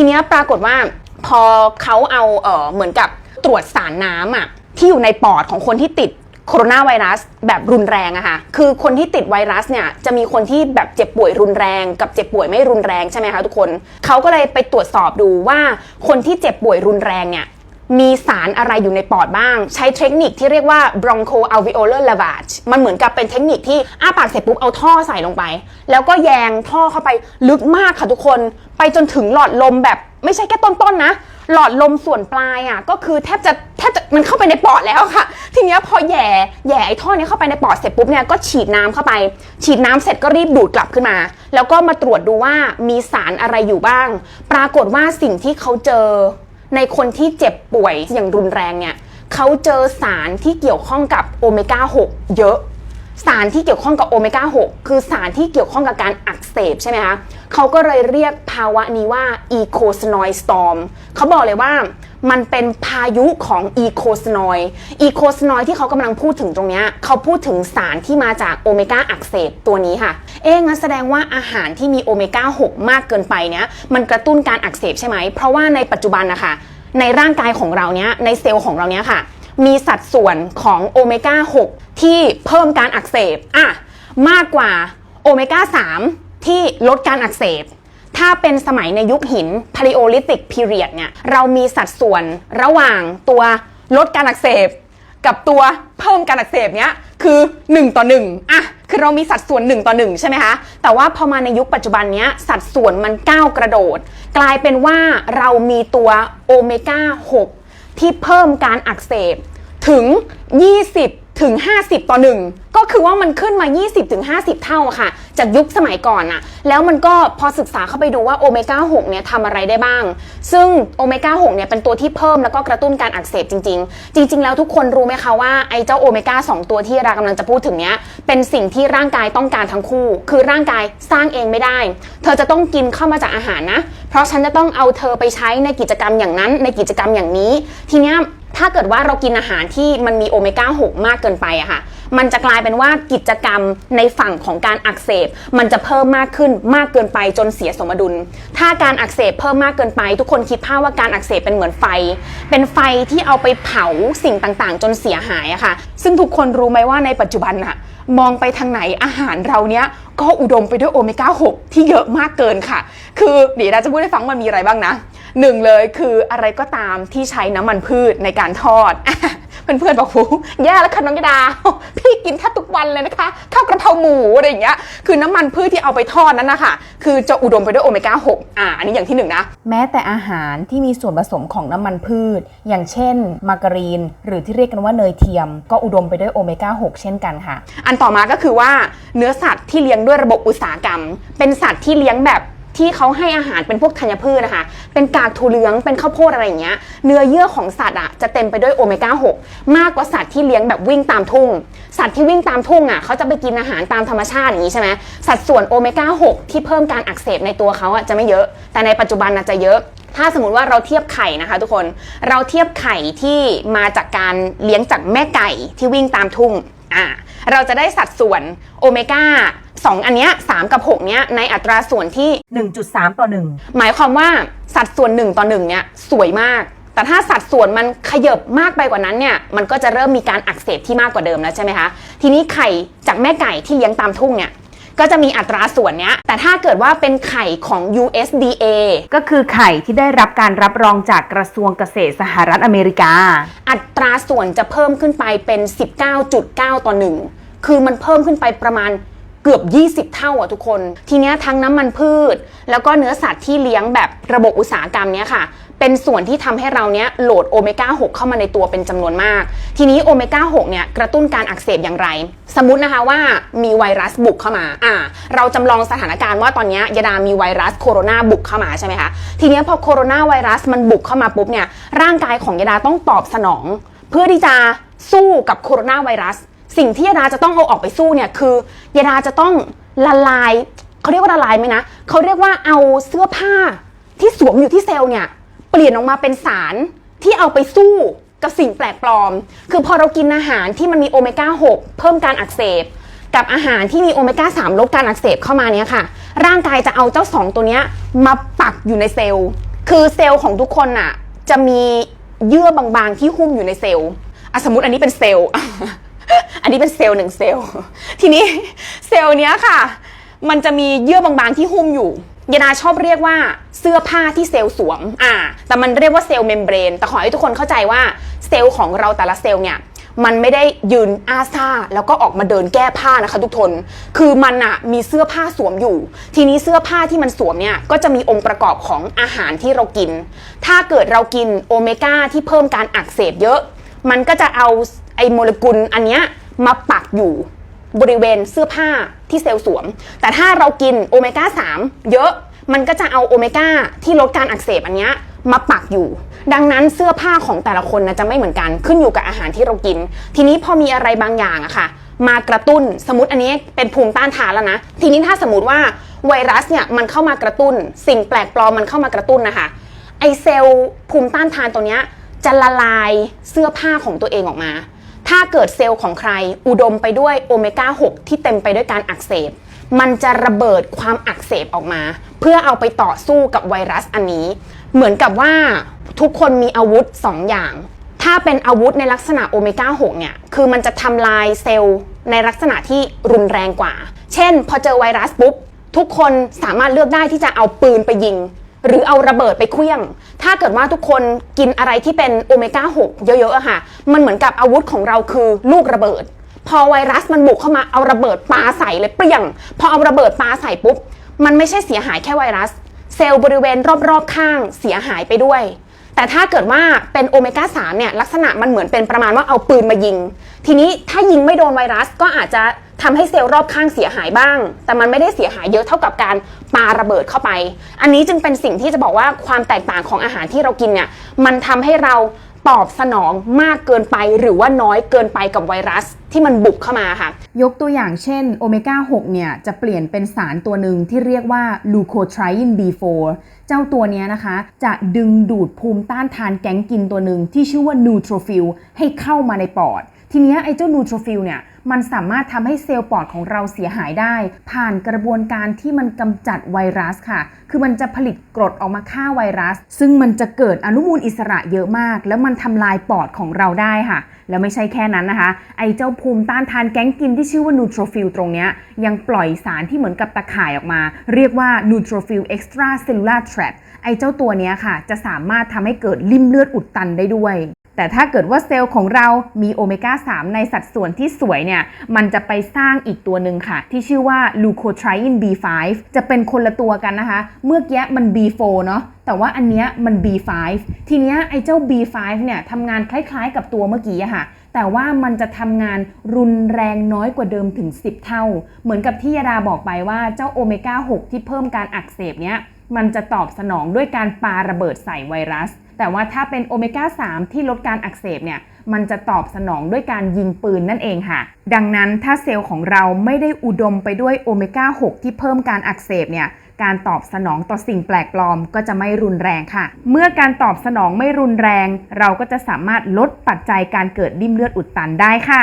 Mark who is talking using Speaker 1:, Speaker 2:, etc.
Speaker 1: ทีเนี้ยปรากฏว่าพอเขาเอาเออเหมือนกับตรวจสารน้ำอะที่อยู่ในปอดของคนที่ติดโคโรนาไวรัสแบบรุนแรงอะค่ะ คือคนที่ติดไวรัสเนี่ยจะมีคนที่แบบเจ็บป่วยรุนแรงกับเจ็บป่วยไม่รุนแรงใช่ไหมคะทุกคน เขาก็เลยไปตรวจสอบดูว่าคนที่เจ็บป่วยรุนแรงเนี่ย มีสารอะไรอยู่ในปอดบ้าง ใช้เทคนิคที่เรียกว่า broncho alveolar lavage มันเหมือนกับเป็นเทคนิคที่อ้าปากเสร็จปุ๊บเอาท่อใส่ลงไป แล้วก็แยงท่อเข้าไปลึกมากค่ะทุกคน ไปจนถึงหลอดลมแบบไม่ใช่แค่ต้นๆนะหลอดลมส่วนปลายอะก็คือแทบจะแทบจะมันเข้าไปในปอดแล้วค่ะ ทีเนี้ยพอแย่แย่ไอ้ท่อเนี้ยเข้าไปในปอดเสร็จปุ๊บเนี่ยก็ฉีดน้ำเข้าไป ฉีดน้ำเสร็จก็รีบดูดกลับขึ้นมา แล้วก็มาตรวจดูว่ามีสารอะไรอยู่บ้าง ปรากฏว่าสิ่งที่เขาเจอ ในคนที่เจ็บป่วยอย่างรุนแรงเนี่ยเขาเจอสารที่เกี่ยวข้องกับโอเมก้า 6 เยอะ สารที่เกี่ยวข้องกับโอเมก้า 6 คือสารที่เกี่ยวข้องกับการอักเสบใช่ไหมคะเขาก็เลยเรียกภาวะนี้ว่าอีโคสโนยสตอมเขาบอกเลยว่า มันเป็นพายุของ e c o s n o i d e c o s n o i d ที่เขากำลังพูดถึงตรงเนี้ยเขาพูดถึงสารที่มาจากโอเมก้าอักเสบตัวนี้ค่ะ เอ๊ะงั้นแสดงว่าอาหารที่มีโอเมก้า 6 มากเกินไปเนี้ยมันกระตุ้นการอักเสบใช่ไหม เพราะว่าในปัจจุบันนะคะในร่างกายของเราเนี้ยในเซลล์ของเราเนี้ยค่ะ มีสัดส่วนของโอเมก้า 6 ที่เพิ่มการอักเสบอะมากกว่าโอเมก้า 3 ที่ลดการอักเสบ ถ้าเป็นสมัยในยุคหิน Paleolithic period เนี่ย เรามีสัดส่วนระหว่างตัวลดการอักเสบ กับตัวเพิ่มการอักเสบเนี้ยคือ 1 ต่อ 1 อะ คือเรามีสัดส่วน 1 ต่อ 1 ใช่ไหมคะ แต่ว่าพอมาในยุคปัจจุบันเนี้ยสัดส่วนมันก้าวกระโดด กลายเป็นว่าเรามีตัวโอเมก้า 6 ที่เพิ่มการอักเสบถึง 20 ถึง 50 ต่อ 1 ก็คือว่ามันขึ้นมา 20ถึง50เท่าค่ะ จากยุคสมัยก่อนอะแล้วมันก็พอศึกษาเข้าไปดูว่าโอเมก้า6เนี่ยทำอะไรได้บ้าง ซึ่งโอเมก้า6เนี่ยเป็นตัวที่เพิ่มแล้วก็กระตุ้นการอักเสบจริง ๆ จริง ๆ แล้วทุกคนรู้ไหมคะว่าไอ้เจ้าโอเมก้า2ตัวที่เรากำลังจะพูดถึงเนี้ยเป็นสิ่งที่ร่างกายต้องการทั้งคู่ คือร่างกายสร้างเองไม่ได้ เธอจะต้องกินเข้ามาจากอาหารนะ เพราะฉันจะต้องเอาเธอไปใช้ในกิจกรรมอย่างนั้นในกิจกรรมอย่างนี้ ทีเนี้ย ถ้าเกิดว่าเรากินอาหารที่มันมีโอเมก้า 6 มากเกินไปอะค่ะ มันจะกลายเป็นว่ากิจกรรมในฝั่งของการอักเสบ มันจะเพิ่มมากขึ้นมากเกินไปจนเสียสมดุล ถ้าการอักเสบเพิ่มมากเกินไป ทุกคนคิดภาพว่าการอักเสบเป็นเหมือนไฟ เป็นไฟที่เอาไปเผาสิ่งต่างๆ จนเสียหายอะค่ะ ซึ่งทุกคนรู้ไหมว่าในปัจจุบันอะมองไปทางไหนอาหารเราเนี้ยก็อุดมไปด้วยโอเมก้า 6 ที่เยอะมากเกินค่ะ คือเดี๋ยวเราจะพูดให้ฟังมันมีอะไรบ้างนะ หนึ่งเลยคืออะไรก็ตามที่ใช้น้ำมันพืชในการทอดเพื่อนๆบอกหูแย่แล้วค่ะน้องกระดา พี่กินแทบทุกวันเลยนะคะข้าวกระเพราหมูอะไรอย่างเงี้ย คือน้ำมันพืชที่เอาไปทอดนั้นนะคะคือจะอุดมไปด้วยโอเมก้า 6 อ่า อันนี้อย่างที่หนึ่งนะ
Speaker 2: แม้แต่อาหารที่มีส่วนผสมของน้ำมันพืช อย่างเช่น มาการีน หรือที่เรียกกันว่าเนยเทียม ก็อุดมไปด้วยโอเมก้า 6 เช่นกันค่ะ
Speaker 1: อันต่อมาก็คือว่าเนื้อสัตว์ที่เลี้ยงด้วยระบบอุตสาหกรรม เป็นสัตว์ที่เลี้ยงแบบ ที่เขาให้อาหารเป็นพวกธัญพืชนะคะเป็นกากถั่วเหลืองเป็นข้าวโพดอะไรอย่างเงี้ยเนื้อเยื่อของสัตว์อะจะเต็มไปด้วยโอเมก้า 6 มากกว่าสัตว์ที่เลี้ยงแบบวิ่งตามทุ่ง สัตว์ที่วิ่งตามทุ่งอะเขาจะไปกินอาหารตามธรรมชาติอย่างนี้ใช่ไหมสัดส่วนโอเมก้า 6 ที่เพิ่มการอักเสบในตัวเขาอะจะไม่เยอะ แต่ในปัจจุบันน่ะจะเยอะถ้าสมมติว่าเราเทียบไข่นะคะทุกคน เราเทียบไข่ที่มาจากการเลี้ยงจากแม่ไก่ที่วิ่งตามทุ่ง อ่า เราจะได้สัดส่วนโอเมก้า 2อันเนี้ย3กับ6เนี้ยในอัตราส่วนที่
Speaker 2: 1.3 ต่อ 1
Speaker 1: หมายความว่าสัดส่วน1ต่อ1เนี่ยสวยมาก แต่ถ้าสัดส่วนมันขยบมากไปกว่านั้นเนี่ยมันก็จะเริ่มมีการอักเสบที่มากกว่าเดิมแล้วใช่ไหมคะทีนี้ไข่จากแม่ไก่ที่เลี้ยงตามทุ่งเนี่ยก็จะมีอัตราส่วนเนี้ย แต่ถ้าเกิดว่าเป็นไข่ของ USDA
Speaker 2: ก็คือไข่ที่ได้รับการรับรองจากกระทรวงเกษตรสหรัฐอเมริกา
Speaker 1: อัตราส่วนจะเพิ่มขึ้นไปเป็น 19.9 ต่อ 1 คือมันเพิ่มขึ้นไปประมาณเกือบ 20 เท่าอะทุกคน ทีนี้ทั้งน้ำมันพืช แล้วก็เนื้อสัตว์ที่เลี้ยงแบบระบบอุตสาหกรรมเนี้ยค่ะ เป็นส่วนที่ทำให้เราเนี้ยโหลดโอเมก้า 6 เข้ามาในตัวเป็นจำนวนมาก ทีนี้โอเมก้า 6 เนี่ยกระตุ้นการอักเสบอย่างไร สมมตินะคะว่ามีไวรัสบุกเข้ามา อ่า เราจำลองสถานการณ์ว่าตอนเนี้ยยาดามีไวรัสโคโรนาบุกเข้ามาใช่ไหมคะ ทีนี้พอโคโรนาไวรัสมันบุกเข้ามาปุ๊บเนี่ยร่างกายของยาดาต้องตอบสนอง เพื่อที่จะสู้กับโคโรนาไวรัส สิ่งที่ยาดาจะต้องเอาออกไปสู้เนี่ยคือยาดาจะต้องละลายเขาเรียกว่าละลายไหมนะเขาเรียกว่าเอาเสื้อผ้าที่สวมอยู่ที่เซลล์เนี่ย เปลี่ยนออกมาเป็นสารที่เอาไปสู้กับสิ่งแปลกปลอม คือพอเรากินอาหารที่มันมีโอเมก้า 6 เพิ่มการอักเสบ กับอาหารที่มีโอเมก้า 3 ลดการอักเสบเข้ามาเนี้ยค่ะ ร่างกายจะเอาเจ้า 2 ตัวเนี้ยมาปักอยู่ในเซลล์ คือเซลล์ของทุกคนน่ะจะมีเยื่อบางๆที่หุ้มอยู่ในเซลล์สมมติอันนี้เป็นเซลล์ อันนี้เป็นเซลล์หนึ่งเซลล์ ทีนี้เซลล์เนี้ยค่ะ มันจะมีเยื่อบางๆที่หุ้มอยู่ยานาชอบเรียกว่าเสื้อผ้าที่เซลล์สวม อ่า แต่มันเรียกว่าเซลล์เมมเบรน แต่ขอให้ทุกคนเข้าใจว่าเซลล์ของเราแต่ละเซลล์เนี่ยมันไม่ได้ยืนอาซาแล้วก็ออกมาเดินแก้ผ้านะคะทุกคนคือมันอะมีเสื้อผ้าสวมอยู่ ทีนี้เสื้อผ้าที่มันสวมเนี่ยก็จะมีองค์ประกอบของอาหารที่เรากิน ถ้าเกิดเรากินโอเมก้าที่เพิ่มการอักเสบเยอะ มันก็จะเอา ไอโมเลกุลอันเนี้ยมาปักอยู่บริเวณเสื้อผ้าที่เซลล์สวม แต่ถ้าเรากินโอเมก้า 3 เยอะ มันก็จะเอาโอเมก้าที่ลดการอักเสบอันเนี้ยมาปักอยู่ ดังนั้นเสื้อผ้าของแต่ละคนนะจะไม่เหมือนกันขึ้นอยู่กับอาหารที่เรากิน ทีนี้พอมีอะไรบางอย่างอะค่ะ มากระตุ้นสมมติอันนี้เป็นภูมิต้านทานแล้วนะ ทีนี้ถ้าสมมติว่าไวรัสเนี่ยมันเข้ามากระตุ้น สิ่งแปลกปลอมมันเข้ามากระตุ้นนะคะไอเซลล์ภูมิต้านทานตัวเนี้ยจะละลายเสื้อผ้าของตัวเองออกมา ถ้าเกิดเซลล์ของใครอุดมไปด้วยโอเมก้า 6 ที่เต็มไปด้วยการอักเสบ มันจะระเบิดความอักเสบออกมา เพื่อเอาไปต่อสู้กับไวรัสอันนี้ เหมือนกับว่าทุกคนมีอาวุธ 2 อย่าง ถ้าเป็นอาวุธในลักษณะโอเมก้า 6 เนี่ย คือมันจะทำลายเซลล์ในลักษณะที่รุนแรงกว่า เช่น พอเจอไวรัสปุ๊บทุกคนสามารถเลือกได้ที่จะเอาปืนไปยิง หรือเอาระเบิดไปเคลี้ยง ถ้าเกิดว่าทุกคนกินอะไรที่เป็นโอเมก้า 6 เยอะๆอะค่ะ มันเหมือนกับอาวุธของเราคือลูกระเบิด พอไวรัสมันบุกเข้ามาเอาระเบิดปาใส่เลยเปรี้ยง พอเอาระเบิดปาใส่ปุ๊บ มันไม่ใช่เสียหายแค่ไวรัส เซลล์บริเวณรอบๆข้างเสียหายไปด้วย แต่ถ้าเกิดว่าเป็นโอเมก้า3เนี่ยลักษณะมันเหมือนเป็นประมาณว่าเอาปืนมายิง ทีนี้ถ้ายิงไม่โดนไวรัสก็อาจจะทำให้เซลล์รอบข้างเสียหายบ้าง แต่มันไม่ได้เสียหายเยอะเท่ากับการ ปาระเบิดเข้าไป อันนี้จึงเป็นสิ่งที่จะบอกว่าความแตกต่างของอาหารที่เรากินเนี่ยมันทำให้เราตอบสนองมากเกินไปหรือว่าน้อยเกินไปกับไวรัสที่มันบุกเข้ามาค่ะ
Speaker 2: ยกตัวอย่างเช่นโอเมก้า 6 เนี่ย จะเปลี่ยนเป็นสารตัวหนึ่งที่เรียกว่า leukotriene B4 เจ้าตัวเนี้ยนะคะ จะดึงดูดภูมิต้านทานแก๊งกินตัวหนึ่งที่ชื่อว่า neutrophil ให้เข้ามาในปอด ทีเนี้ยไอ้เจ้า neutrophil เนี่ย มันสามารถทำให้เซลล์ปอดของเราเสียหายได้ ผ่านกระบวนการที่มันกำจัดไวรัสค่ะ คือมันจะผลิตกรดออกมาฆ่าไวรัส ซึ่งมันจะเกิดอนุมูลอิสระเยอะมาก แล้วมันทำลายปอดของเราได้ค่ะ แล้วไม่ใช่แค่นั้นนะคะ ไอ้เจ้าภูมิต้านทานแก๊งกินที่ชื่อว่านูโทรฟิลตรงนี้ยังปล่อยสารที่เหมือนกับตะข่ายออกมา เรียกว่านูโทรฟิลเอ็กซ์ตร้าเซลลูลาร์ทรปไอ้เจ้าตัวเนี้ยค่ะ จะสามารถทำให้เกิดริ่มเลือดอุดตันได้ด้วย แต่ถ้าเกิดว่าเซลล์ของเรามีโอเมก้า 3 ในสัดส่วนที่สวยเนี่ย มันจะไปสร้างอีกตัวหนึ่งค่ะ ที่ชื่อว่า leukotriene B5 จะเป็นคนละตัวกันนะคะ เมื่อกี้มัน B4 เนาะแต่ว่าอันเนี้ยมัน B5 ทีเนี้ยไอ้เจ้า B5 เนี่ยทำงานคล้ายๆกับตัวเมื่อกี้อะค่ะ แต่ว่ามันจะทำงานรุนแรงน้อยกว่าเดิมถึง 10 เท่า เหมือนกับที่ยาดาบอกไปว่าเจ้าโอเมก้า 6 ที่เพิ่มการอักเสบเนี้ยมันจะตอบสนองด้วยการปาระเบิดใส่ไวรัส แต่ว่าถ้าเป็นโอเมก้า 3 ที่ลดการอักเสบเนี่ยมันจะตอบสนองด้วยการยิงปืนนั่นเองค่ะ ดังนั้นถ้าเซลล์ของเราไม่ได้อุดมไปด้วยโอเมก้า 6 ที่เพิ่มการอักเสบเนี่ยการตอบสนองต่อสิ่งแปลกปลอมก็จะไม่รุนแรงค่ะ เมื่อการตอบสนองไม่รุนแรง เราก็จะสามารถลดปัจจัยการเกิดริ่มเลือดอุดตันได้ค่ะ